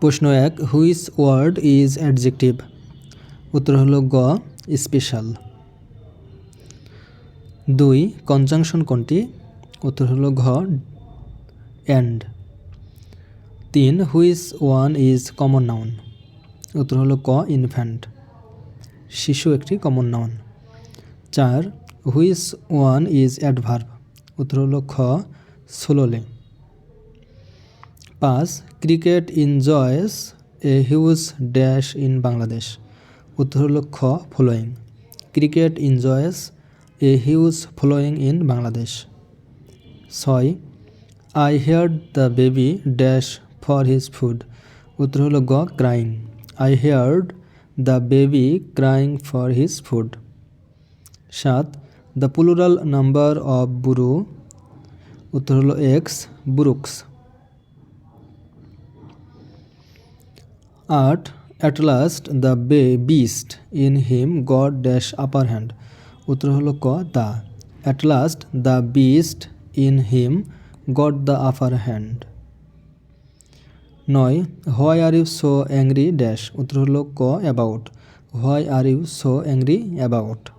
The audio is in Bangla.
প্রশ্ন এক, হুইচ ওয়ার্ড ইজ অ্যাডজেক্টিভ? উত্তর হলো গ, স্পেশাল। দুই, কনজাংশন কোনটি? উত্তর হলো ঘ, অ্যান্ড। তিন, which one is common noun? উত্তর হলো ক, ইনফ্যান্ট। শিশু একটি কমন নাউন। চার, হুইচ ওয়ান ইজ অ্যাডভার্ব? উত্তর হলো খ, সোলোলে। পাঁচ, cricket enjoys a huge dash in Bangladesh. উত্তর হলো খ, following. Cricket enjoys a huge following in Bangladesh. ছয়, I heard the baby dash for his food. উত্তর হল গ, crying. I heard the baby crying for his food. সাত, the plural number of bureau. উত্তর হল এক্স, বুরুক্স। আট at last the be beast, in him, got dash upper hand. উত্তর হলো ক the at last the beast, in him, got the upper hand. নয়, why are you so angry dash. উত্তর হলো ক, about. Why are you so angry about.